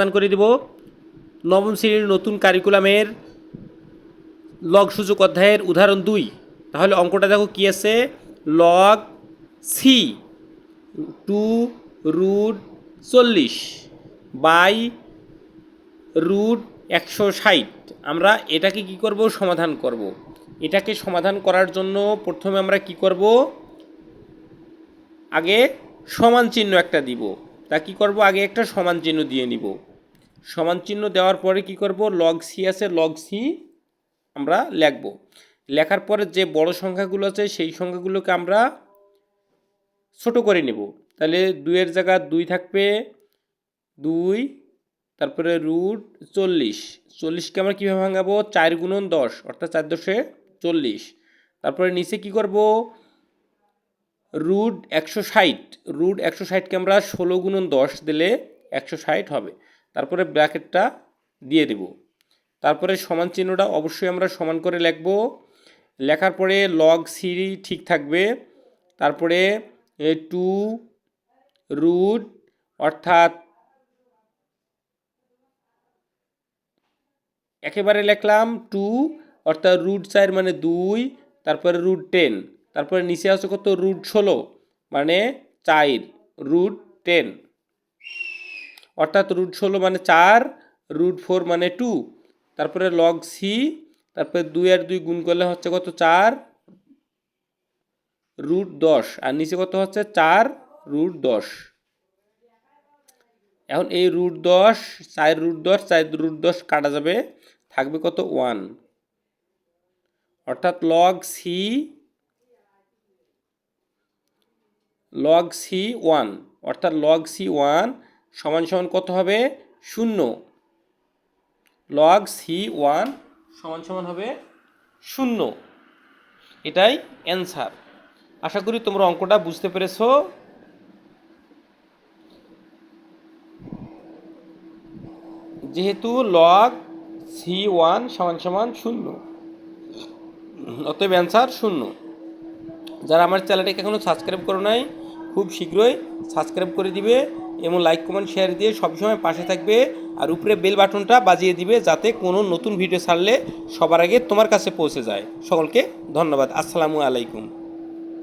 সমাধান করে দেব। নবম শ্রেণির নতুন কারিকুলামের লগ সূচক অধ্যায়ের উদাহরণ দুই। তাহলে অঙ্কটা দেখো কি আছে? লগ সি টু রুট চল্লিশ বাই রুট একশো ষাট। আমরা এটাকে কি করব? সমাধান করব। এটাকে সমাধান করার জন্য প্রথমে আমরা কি করব? আগে সমান চিহ্ন একটা দিব। তা কি করব? আগে একটা সমান চিহ্ন দিয়ে নিব। সমান চিহ্ন দেওয়ার পরে কি করব? লগ সি আছে লগ সি আমরা লিখব। লেখার পরে যে বড় সংখ্যাগুলো আছে, সেই সংখ্যাগুলোকে আমরা ছোট করে নেব। তাহলে দুইয়ের জায়গা দুই থাকবে, দুই, তারপরে রুট চল্লিশ। চল্লিশকে আমরা কীভাবে ভাঙাবো? চার গুণন দশ, অর্থাৎ চার দশে চল্লিশ। তারপরে নিচে কি করব? রুট একশো ষাট। রুট একশো ষাটকে আমরা ষোলো গুণন দশ দিলে একশো ষাট হবে। তারপরে ব্র্যাকেটটা দিয়ে দেব। তারপরে সমান চিহ্নটা অবশ্যই আমরা সমান করে লিখব। লেখার পরে লগ সি ঠিক থাকবে। তারপরে টু রুট অর্থাৎ একেবারে লিখলাম টু অর্থাৎ রুট চার মানে দুই, তারপরে রুট টেন, তারপরে নিচে আছে কত? রুট ষোলো মানে চার, রুট টেন। অর্থাৎ রুট ষোলো মানে চার রুট ফোর মানে টু তারপরে লগ সি তারপরে দুই আর দুই গুণ করলে হচ্ছে কত চার? রুট দশ, আর নিচে কত হচ্ছে চার? রুট দশ। এখন এই রুট দশ, চার রুট দশ, চার রুট দশ কাটা যাবে, থাকবে কত ওয়ান অর্থাৎ log C log C one অর্থাৎ লগ সি ওয়ান সমান সমান কত হবে? শূন্য। লগ সি ওয়ান সমান সমান হবে শূন্য। এটাই অ্যান্সার আশা করি তোমরা অঙ্কটা বুঝতে পেরেছ। যেহেতু লগ সি ওয়ান সমান সমান শূন্য, অতএব অ্যান্সার শূন্য। যারা আমার চ্যানেলটাকে এখনও সাবস্ক্রাইব করো নাই, খুব শীঘ্রই সাবস্ক্রাইব করে দিবে। এবং লাইক কমেন্ট শেয়ার দিয়ে সবসময় পাশে থাকবে। আর উপরে বেল বাটনটা বাজিয়ে দিবে যাতে কোনো নতুন ভিডিও ছাড়লে সবার আগে তোমার কাছে পৌঁছে যায়। সকলকে ধন্যবাদ। আসসালামু আলাইকুম।